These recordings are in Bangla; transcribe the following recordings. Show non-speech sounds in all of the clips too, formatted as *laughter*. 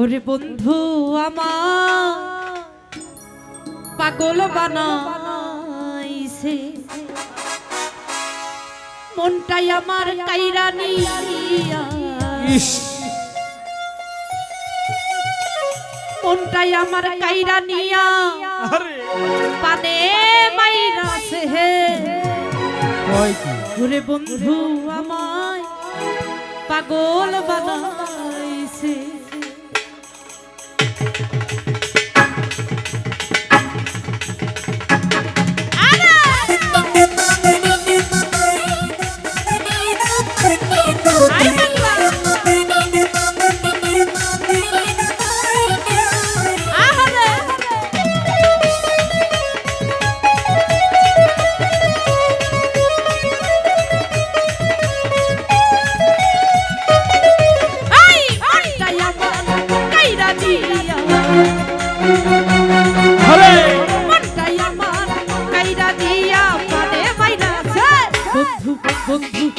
ওরে বন্ধু আমার পাগল বানাইছে। মনটাই আমার কাইরানি মনটাই আমার কাইরানিয়া পানে মাইরাছে হে ওরে বন্ধু আমায় পাগল বানাইছে।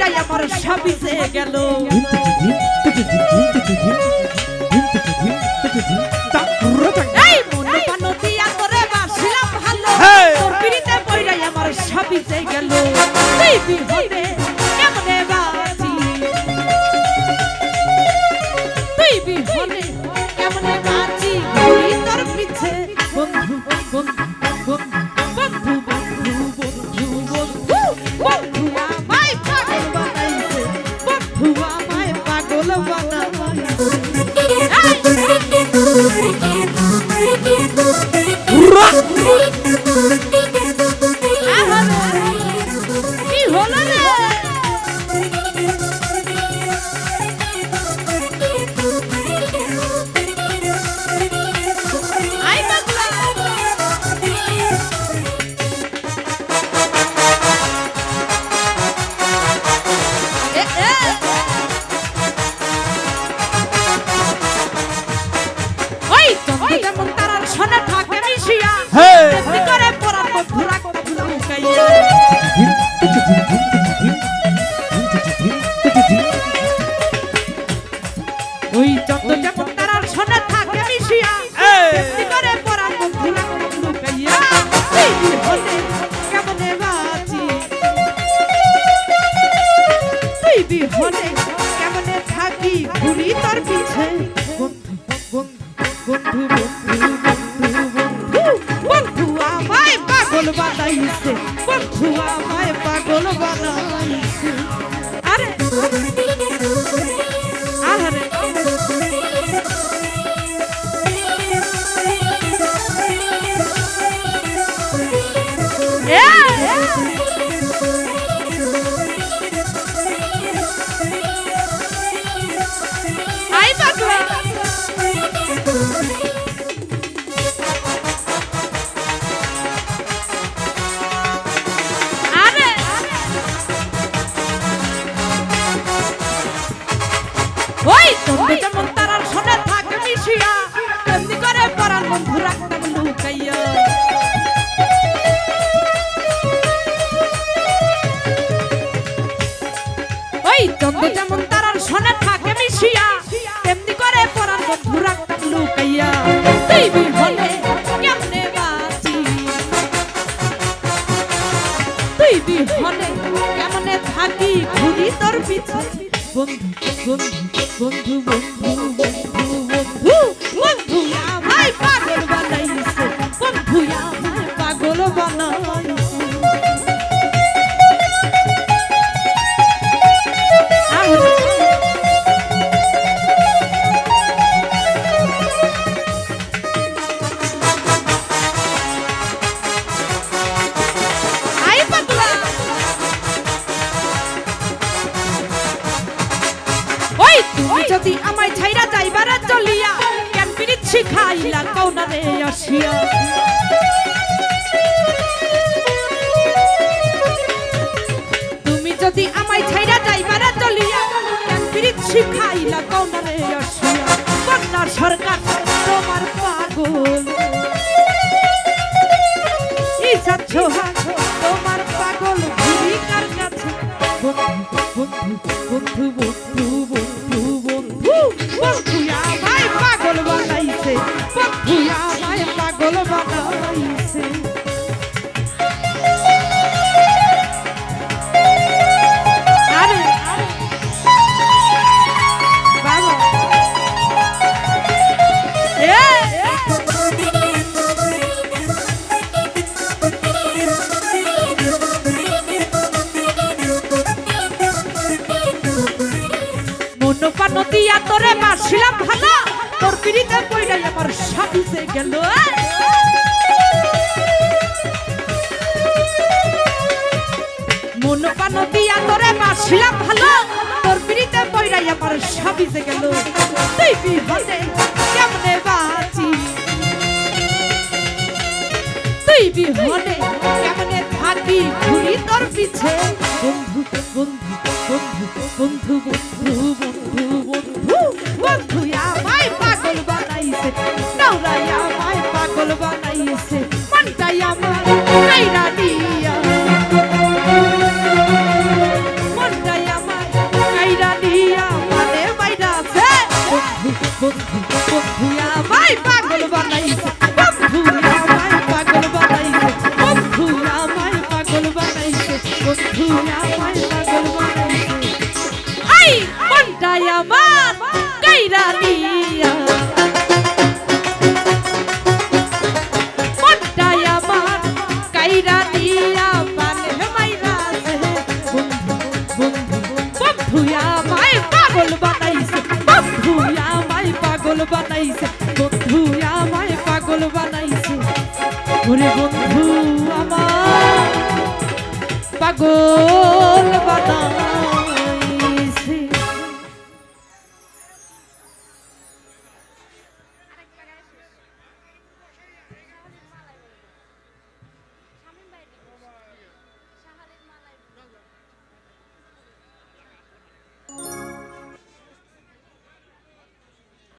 যাইয়া পরে সবই চেয়ে গেল। বিহনে কেমনে থাকি ঘুরি তার পিছে? বন্ধু বন্ধু আমায় পাগল বানাইছে, বন্ধু আমায় পাগল বানাইছে। আরে চন্দ্র যেমন তারার শোনে থাকে মিশিয়া। তেমনি করে পরার বন্ধু রাখতে বন্ধু বন্ধু বন্ধু বন্ধু বন্ধু বন্ধু বন্ধু আমার তুমি যদি আমায় ছাইরা যাইবার চলিয়া কেন পিরিত শিখাইলা কাউনা রে আসিয়া। তুমি যদি আমায় ছাইরা যাইবার চলিয়া কেন পিরিত শিখাইলা কাউনা রে আসিয়া। কন্যা সরকার, তোমার তোরে বাসিলাম ভালো তোর পিড়িতে পইরাই আমার সাবিতে গেল মনোপা নদিয়া তোরে বাসিলাম ভালো তোর পিড়িতে পইরাই আমার সাবিতে গেল তুই বিহনে কেমনে বাঁচি তুই বিহনে কেমনে থাকি ঘুরি তোর পিছে বন্ধু বন্ধু বন্ধু বন্ধু বন্ধু বন্ধু 我 *laughs* পাগল বানাইছে। বন্ধু আমায় পাগল বানাইছে। ওরে বন্ধু আমার পাগল বানাইছে